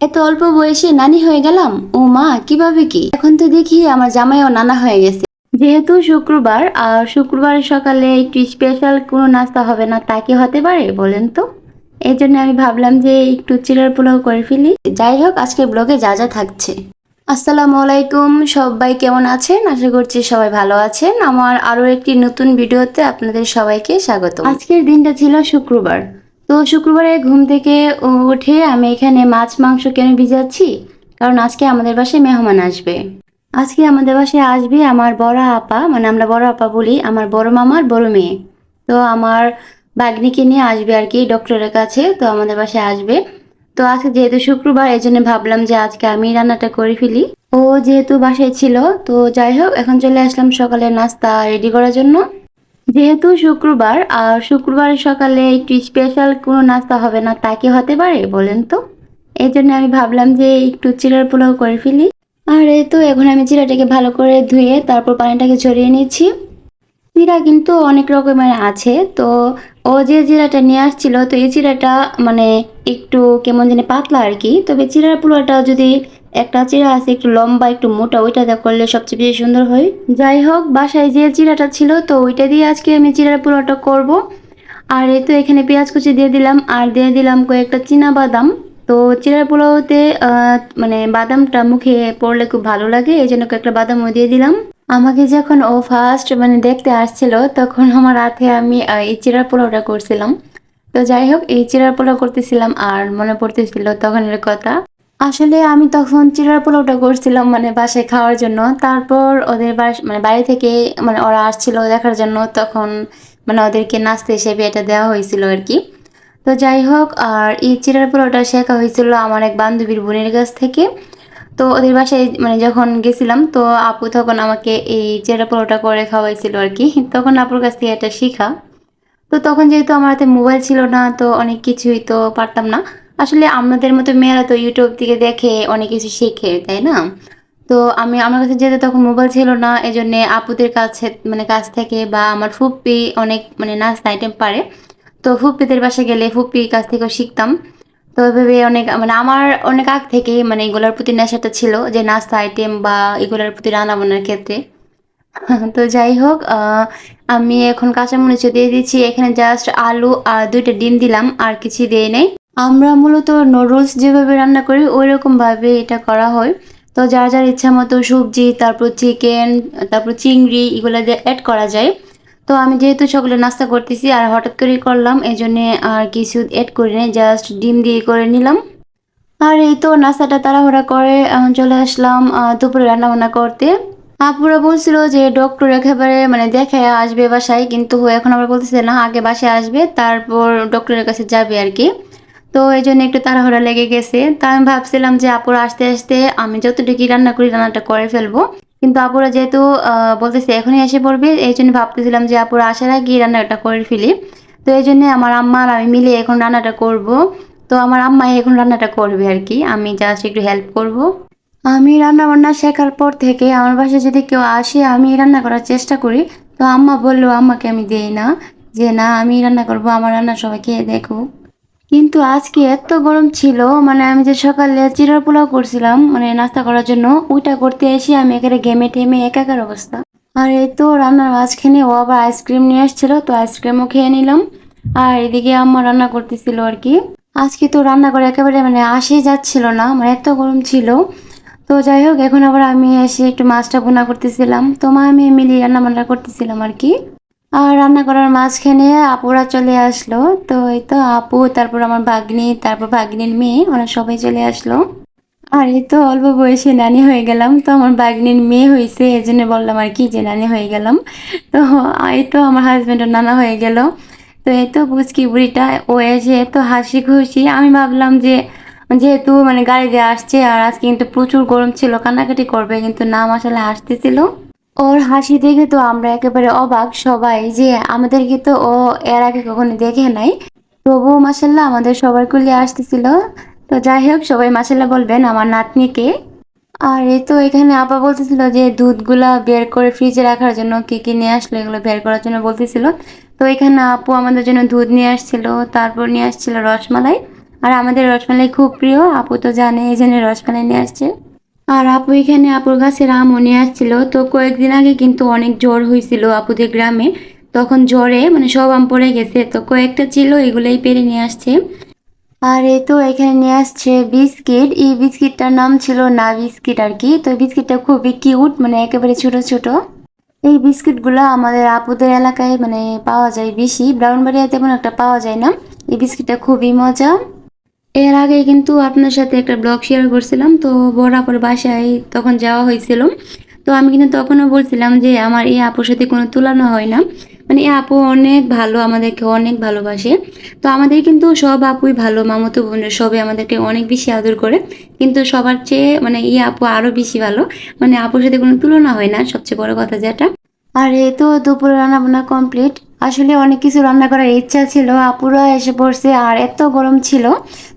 এত অল্প বয়সে নানি হয়ে গেলাম? ও মা, কীভাবে কি? এখন তো দেখি আমার জামাইও নানা হয়ে গেছে। যেহেতু শুক্রবার, আর শুক্রবারের সকালে একটু স্পেশাল কোনো নাস্তা হবে না, তা কি হতে পারে বলেন তো? এই জন্য আমি ভাবলাম যে একটু চিড়ার পোলাও করে ফেলি। যাই হোক আজকে ব্লগে যা যা থাকছে। আসসালামু আলাইকুম, সবাই কেমন আছেন? আশা করছি সবাই ভালো আছেন। আমার আরও একটি নতুন ভিডিওতে আপনাদের সবাইকে স্বাগত আজকের দিনটা ছিল শুক্রবার। তো শুক্রবারে ঘুম থেকে উঠে আমি এখানে মাছ, মাংস কেন ভিজাচ্ছি? কারণ আজকে আমাদের বাসায় মেহমান আসবে। আজকে আমাদের বাসায় আসবে আমার বড় আপা মানে আমরা বড় আপা বলি, আমার বড় মামার বড় মেয়ে। তো আমার বাগনিকে নিয়ে আসবে আর কি ডক্টরের কাছে, তো আমাদের বাসায় আসবে। তো আজকে যেহেতু শুক্রবার, এই জন্য ভাবলাম যে আজকে আমি রান্নাটা করে ফেলি। ও যেহেতু বাসায় ছিল, তো যাই হোক, এখন চলে আসলাম সকালের নাস্তা রেডি করার জন্য। যেহেতু শুক্রবার, আর শুক্রবার সকালে একটু স্পেশাল কোনো নাস্তা হবে না, তা কি হতে পারে বলেন তো? এই জন্য আমি ভাবলাম যে একটু চিড়ার পোলাও করে ফেলি। আর এই তো, এখন আমি চিড়াটাকে ভালো করে ধুয়ে তারপর পানিটাকে ছড়িয়ে নিচ্ছি। চিড়া কিন্তু অনেক রকমের আছে, তো ও যে জিরাটা নিয়ে আসছিল, তো এই চিড়াটা মানে একটু কেমন জানি পাতলা আর কি, তবে চিড়ার পোলাওটা যদি একটা চিরা আছে, একটু লম্বা, একটু মোটা, ওইটা দিয়ে করলে সবচেয়ে বেশি সুন্দর হয়। যাই হোক, বাসায় যে চিরাটা ছিল, তো ওইটা দিয়ে আজকে আমি চিড়ার পোলাওটা করব। আর এই তো এখানে পেঁয়াজ কুচি দিয়ে দিলাম, আর দিয়ে দিলাম কয়েকটা চীনা বাদাম তো চিড়ার পোলাওতে মানে বাদামটা মুখে পড়লে খুব ভালো লাগে, এই জন্য কয়েকটা বাদামও দিয়ে দিলাম। আমাকে যখন ও ফার্স্ট মানে দেখতে আসছিল, তখন আমার হাতে আমি এই চিড়ার পোলাওটা করছিলাম। তো যাই হোক, এই চিড়ার পোলাও করতেছিলাম, আর মনে পড়তেছিল তখন তখনের কথা। আসলে আমি তখন চিড়ার পোলাওটা করছিলাম মানে বাসায় খাওয়ার জন্য। তারপর ওদের মানে বাড়ি থেকে মানে ওরা আসছিল দেখার জন্য, তখন মানে ওদেরকে নাস্তা হিসেবে এটা দেওয়া হয়েছিল আর কি তো যাই হোক, আর এই চিড়ার পোলাওটা শেখা হয়েছিল আমার এক বান্ধবীর বোনের কাছ থেকে। তো ওদের বাসায় মানে যখন গেছিলাম, তো আপু তখন আমাকে এই চিড়া পোলাওটা করে খাওয়াইছিল আর কি তখন আপুর কাছ থেকে এটা শেখা। তো তখন যেহেতু আমার হাতে মোবাইল ছিল না, তো অনেক কিছুই তো পারতাম না। আসলে আমাদের মতো মেয়েরা তো ইউটিউব থেকে দেখে অনেক কিছু শেখে, তাই না? তো আমি, আমার কাছে যেহেতু তখন মোবাইল ছিল না এই জন্যে আপুদের কাছে মানে কাছ থেকে বা আমার ফুপ্পি অনেক মানে নাস্তা আইটেম পারে। তো ফুপ্পিদের বাসায় গেলে ফুপ্পির কাছ থেকেও শিখতাম। তো ভেবে অনেক মানে আমার অনেক আগ থেকেই মানে এগুলোর প্রতি নেশাটা ছিল যে নাস্তা আইটেম বা এগুলোর প্রতি রান্না বান্নার ক্ষেত্রে। তো যাই হোক আমি এখন কাঁচামরিচ দিয়ে দিচ্ছি। এখানে জাস্ট আলু আর দুইটা ডিম দিলাম, আর কিছু দিয়ে নেই। আমরা মূলত নুডলস যেভাবে রান্না করি ওই রকম ভাবে এটা করা হয়। তো যার যার ইচ্ছা মতো সবজি, তারপর চিকেন তারপর চিংড়ি, এগুলো দিয়ে অ্যাড করা যায়। তো আমি যেহেতু সকলে নাস্তা করতেছি আর হঠাৎ করেই করলাম এই জন্যে আর কিছু অ্যাড করি নাই জাস্ট ডিম দিয়ে করে নিলাম। আর এই তো নাস্তাটা তাড়াহুড়া করে এখন চলে আসলাম দুপুরে রান্না বান্না করতে। আপুরা বলছিল যে ডক্টর একেবারে মানে দেখে আসবে বাসায়, কিন্তু এখন আবার বলতেছে না, আগে বাসায় আসবে, তারপর ডক্টরের কাছে যাবে আর কি। তো এই জন্য একটু তাড়াহুড়া লেগে গেছে। তা আমি ভাবছিলাম যে, আপুরা আসতে আসতে আমি যতটুকু রান্না করি রান্নাটা করে ফেলব। কিন্তু আপুরা যেহেতু বলতেছে এখনই এসে পড়বে, এই জন্য ভাবতেছিলাম যে, আপুরা আসার আগে রান্নাটা করে ফেলি। তো এই জন্য আমার আম্মা আর আমি মিলে এখন রান্নাটা করব। তো আমার আম্মাই এখন রান্নাটা করবে আর কি। আমি জাস্ট একটু হেল্প করব। আমি রান্না বান্না শেখার পর থেকে আমার বাসায় যদি কেউ আসে, আমি রান্না করার চেষ্টা করি। তো আম্মা বলল, আম্মাকে আমি দেই না। যে, না, আমি রান্না করব, আমার রান্না সবাই খেয়ে দেখো কিন্তু আজকে এত গরম ছিল মানে আমি যে সকালে চিরার পোলাও করছিলাম মানে নাস্তা করার জন্য, ওইটা করতে এসে আমি এখানে গেমে টেমে একাকার অবস্থা। আর এই তো রান্নার মাঝখানে ও আবার আইসক্রিম নিয়ে আসছিল, তো আইসক্রিমও খেয়ে নিলাম। আর এদিকে আম্মা রান্না করতেছিল আর কি। আজকে তো রান্না করে একেবারে মানে আসে যাচ্ছিল না মানে এত গরম ছিল। তো যাই হোক, এখন আবার আমি এসে একটু মাছটা বোনা করতেছিলাম। তো মা, আমি মিলিয়ে রান্না বান্না করতেছিলাম আর কি। আর রান্না করার মাঝখানে আপুরা চলে আসলো। তো এই তো আপু, তারপর আমার ভাগ্নি, তারপর ভাগ্নির মেয়ে, ওরা সবাই চলে আসলো। আর এই তো অল্প বয়সে নানি হয়ে গেলাম। তো আমার ভাগ্নির মেয়ে হয়েছে এই জন্য বললাম আর কি যে নানি হয়ে গেলাম। তো এই তো আমার হাজবেন্ডের নানা হয়ে গেল। তো এই তো বুঝকি বুড়িটা, ও এসে এত হাসি খুশি আমি ভাবলাম যে যেহেতু মানে গাড়ি দিয়ে আসছে আর আজকে কিন্তু প্রচুর গরম ছিল, কান্নাকাটি করবে, কিন্তু নাম আসলে হাসতেছিল ওর হাসি দেখে তো আমরা একেবারে অবাক সবাই যে আমাদেরকে তো ও এর আগে কখনো দেখে নাই। তবুও মাসাল্লাহ আমাদের সবার কুলিয়ে আসতেছিল। তো যাই হোক, সবাই মাসাল্লাহ বলবেন আমার নাতনিকে আর এই তো এখানে আপা বলতেছিল যে দুধগুলা বের করে ফ্রিজে রাখার জন্য কি কি নিয়ে আসলো, এগুলো বের করার জন্য বলতেছিল। তো এখানে আপু আমাদের জন্য দুধ নিয়ে আসছিল, তারপর নিয়ে আসছিল রসমালাই। আর আমাদের রসমালাই খুব প্রিয়, আপু তো জানে, এই জন্য রসমালাই নিয়ে আসছে। আর আপু এখানে আপুর গাছের আমও নিয়ে আসছিল। তো কয়েকদিন আগে কিন্তু অনেক জ্বর হয়েছিল আপুদের গ্রামে। তখন জ্বরে মানে সব আম পড়ে গেছে। তো কয়েকটা ছিল, এগুলোই পেরে নিয়ে আসছে। আর এই তো এখানে নিয়ে আসছে বিস্কিট। এই বিস্কিটটার নাম ছিল না বিস্কিট আর কি। তো বিস্কিটটা খুবই কিউট মানে একেবারে ছোট ছোট। এই বিস্কিটগুলো আমাদের আপুদের এলাকায় মানে পাওয়া যায় বেশি। ব্রাউনবাড়িয়া তেমন একটা পাওয়া যায় না। এই বিস্কিটটা খুবই মজা। এর আগে কিন্তু আপনার সাথে একটা ব্লগ শেয়ার করছিলাম, তো আপুর বাসায় তখন যাওয়া হয়েছিল। তো আমি কিন্তু তখনও বলছিলাম যে আমার এই আপুর সাথে কোনো তুলনা হয় না। মানে এই আপু অনেক ভালো, আমাদেরকে অনেক ভালোবাসে। তো আমাদের কিন্তু সব আপুই ভালো, মামতো বোনের সবাই আমাদেরকে অনেক বেশি আদর করে। কিন্তু সবার চেয়ে মানে এই আপু আরও বেশি ভালো। মানে আপুর সাথে কোনো তুলনা হয় না, সবচেয়ে বড় কথা যেটা। আর এই তো দুপুরে রান্না বান্না কমপ্লিট আসলে অনেক কিছু রান্না করার ইচ্ছা ছিল, আপুরা এসে পড়ছে আর এত গরম ছিল,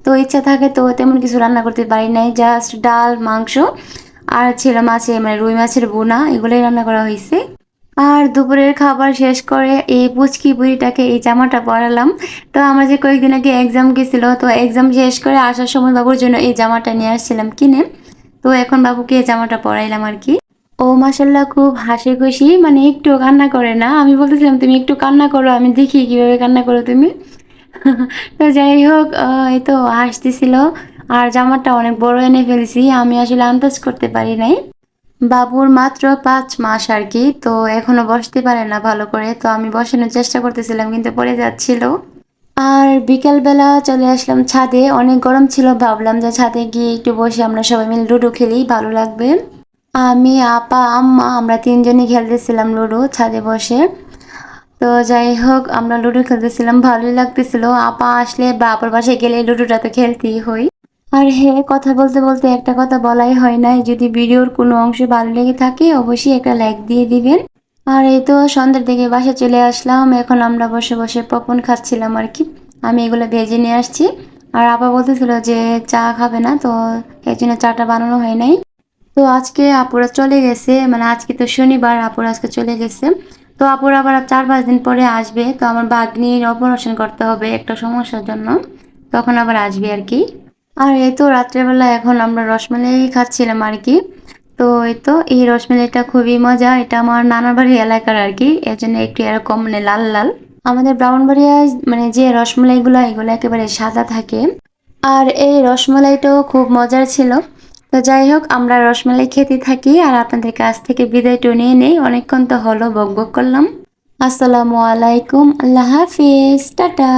তো ইচ্ছা থাকে তো তেমন কিছু রান্না করতে পারি নাই জাস্ট ডাল, মাংস আর ছিল মাছে মানে রুই মাছের বোনা এগুলোই রান্না করা হয়েছে। আর দুপুরের খাবার শেষ করে এই পুচকি বুড়িটাকে এই জামাটা পরালাম। তো আমার যে কয়েকদিন আগে এক্সাম গেছিল, তো এক্সাম শেষ করে আসার সময় বাবুর জন্য এই জামাটা নিয়ে আসছিলাম কিনে। তো এখন বাবুকে এই জামাটা পরাইলাম আর কি। ও মাসাল্লাহ খুব হাসি খুশি মানে একটু কান্না করে না? আমি বলতেছিলাম, তুমি একটু কান্না করো, আমি দেখি কীভাবে কান্না করো তুমি। তো যাই হোক এই তো হাসতেছিল। আর জামাটা অনেক বড় এনে ফেলেছি, আমি আসলে আন্দাজ করতে পারি নাই। বাবুর মাত্র পাঁচ মাস আর কি, তো এখনও বসতে পারে না ভালো করে। তো আমি বসানোর চেষ্টা করতেছিলাম, কিন্তু পড়ে যাচ্ছিল। আর বিকালবেলা চলে আসলাম ছাদে, অনেক গরম ছিল, ভাবলাম যে ছাদে গিয়ে একটু বসে আমরা সবাই মিলে লুডো খেলি, ভালো লাগবে। আমি, আপা, আম্মা, আমরা তিনজনই খেলতেছিলাম লুডো ছাদে বসে। তো যাই হোক, আমরা লুডো খেলতেছিলাম, ভালোই লাগতেছিল। আপা আসলে বা আপার বাসায় গেলে লুডোটা তো খেলতেই হই আর হে, কথা বলতে বলতে একটা কথা বলাই হয় নাই, যদি ভিডিওর কোনো অংশ ভালো লেগে থাকে, অবশ্যই একটা লাইক দিয়ে দিবেন। আর এই তো সন্ধ্যার দিকে বাসা চলে আসলাম, এখন আমরা বসে বসে পপন খাচ্ছিলাম আর কি। আমি এগুলো ভেজে নিয়ে আসছি। আর আপা বলতেছিল যে চা খাবে না, তো এই জন্য চাটা বানানো হয় নাই। তো আজকে আপুরা চলে গেছে মানে আজকে তো শনিবার, আপুরা আজকে চলে গেছে। তো আপুরা আবার চার পাঁচ দিন পরে আসবে, তো আমার বাগনির অপারেশন করতে হবে একটা সমস্যার জন্য। তখন আবার আসবে আর কি। আর এই তো রাত্রেবেলা এখন আমরা রসমালাই খাচ্ছিলাম আর কি। তো এই তো, এই রসমালাইটা খুবই মজা, এটা আমার নানার বাড়ি এলাকার আর কি, এর জন্য একটু এরকম মানে লাল লাল। আমাদের ব্রাহ্মণবাড়িয়ায় মানে যে রসমালাইগুলো, এগুলো একেবারে সাদা থাকে। আর এই রসমালাইটাও খুব মজার ছিল। তো যাই হোক, আমরা রসমালাই খেতে থাকি আর আপনাদের কাছ থেকে বিদায় নিয়ে নেই। অনেকক্ষণ তো হলো, বক বক করলাম। আসসালামু আলাইকুম, আল্লাহ হাফিজ, টাটা।